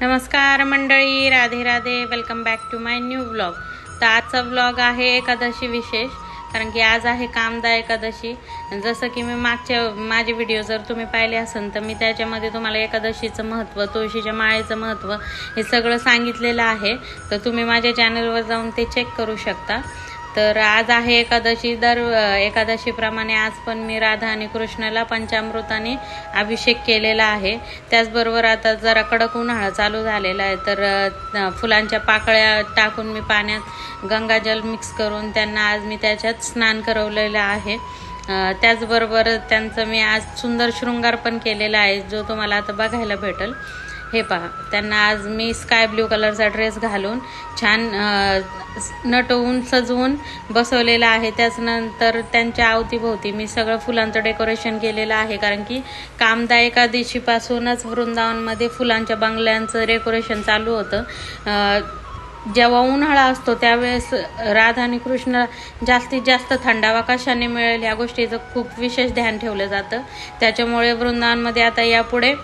नमस्कार मंडळी Radhe Radhe welcome back to my new vlog तर आजचा व्लॉग आहे एकादशी विशेष कारण की आज आहे कामदा एकादशी. जसं की मी मागच्या माझे व्हिडिओ जर तुम्ही पाहिले असेल तर मी त्याच्यामध्ये तुम्हाला एकादशीचं महत्त्व तुळशीच्या माळेचं महत्त्व हे सगळं सांगितलेलं आहे. तर तुम्ही माझ्या चॅनलवर जाऊन ते चेक करू शकता. तर आज आहे एकादशी. दर एकादशीप्रमाणे आज पण मी राधा आणि कृष्णाला पंचामृताने अभिषेक केलेला आहे. त्याचबरोबर आता जरा कडक उन्हाळा चालू झालेला आहे. तर फुलांच्या पाकळ्या टाकून मी पाण्यात गंगाजल मिक्स करून त्यांना आज मी त्याच्यात स्नान करवलेलं आहे. त्याचबरोबर त्यांचं मी आज सुंदर शृंगार पण केलेला आहे जो तुम्हाला आता बघायला भेटेल. हे पहा. त्यांना आज मी स्काय ब्ल्यू कलरचा ड्रेस घालून छान नटवून सजवून बसवलेला आहे. त्याचनंतर त्यांच्या अवतीभोवती मी सगळं फुलांचं डेकोरेशन केलेलं आहे. कारण की कामदा एकादशीपासूनच वृंदावनमध्ये फुलांच्या बंगल्यांचं डेकोरेशन चालू होतं. जेव्हा उन्हाळा असतो त्यावेळेस राधा आणि कृष्ण जास्तीत जास्त थंडावा कशाने मिळेल या गोष्टीचं खूप विशेष ध्यान ठेवलं जातं. त्याच्यामुळे वृंदावनमध्ये आता यापुढे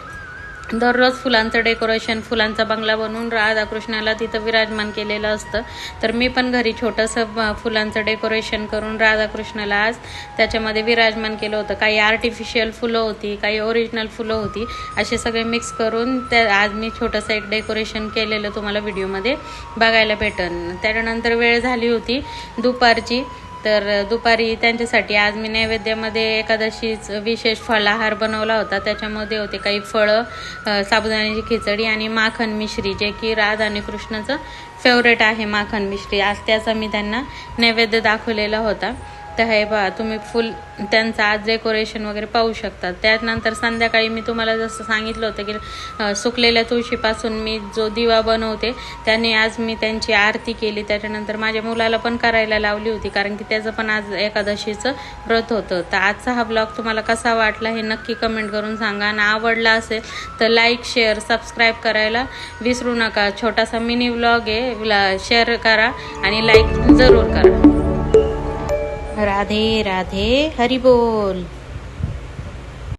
दररोज फुलांचं डेकोरेशन फुलांचा बंगला बनवून राधाकृष्णाला तिथं विराजमान केलेलं असतं. तर मी पण घरी छोटंसं फुलांचं डेकोरेशन करून राधाकृष्णाला आज त्याच्यामध्ये विराजमान केलं होतं. काही आर्टिफिशियल फुलं होती काही ओरिजिनल फुलं होती असे सगळे मिक्स करून त्या आज मी छोटंसं एक डेकोरेशन केलेलं तुम्हाला व्हिडिओमध्ये बघायला भेटन. त्याच्यानंतर वेळ झाली होती दुपारची. तर दुपारी त्यांच्यासाठी आज मी नैवेद्यामध्ये एकादशीच विशेष फळाहार बनवला होता. त्याच्यामध्ये होते काही फळं साबुदाण्याची खिचडी आणि माखन मिश्री जे की राधा आणि कृष्णाचं फेवरेट आहे माखन मिश्री. आज त्याचा मी त्यांना नैवेद्य दाखवलेला होता. तर हे बा तुम्ही फुल त्यांचं आज डेकोरेशन वगैरे पाहू शकता त्यानंतर संध्याकाळी मी तुम्हाला जसं सांगितलं होतं की सुकलेल्या तुळशीपासून मी जो दिवा बनवते त्याने आज मी त्यांची आरती केली. त्याच्यानंतर माझ्या मुलाला पण करायला लावली होती कारण की त्याचं पण आज एकादशीचं व्रत होतं. तर आजचा हा ब्लॉग तुम्हाला कसा वाटला हे नक्की कमेंट करून सांगा. आणि आवडला असेल तर लाईक शेअर सबस्क्राईब करायला विसरू नका. छोटासा मिनी व्लॉग आहे शेअर करा आणि लाईक जरूर करा. राधे राधे हरिबोल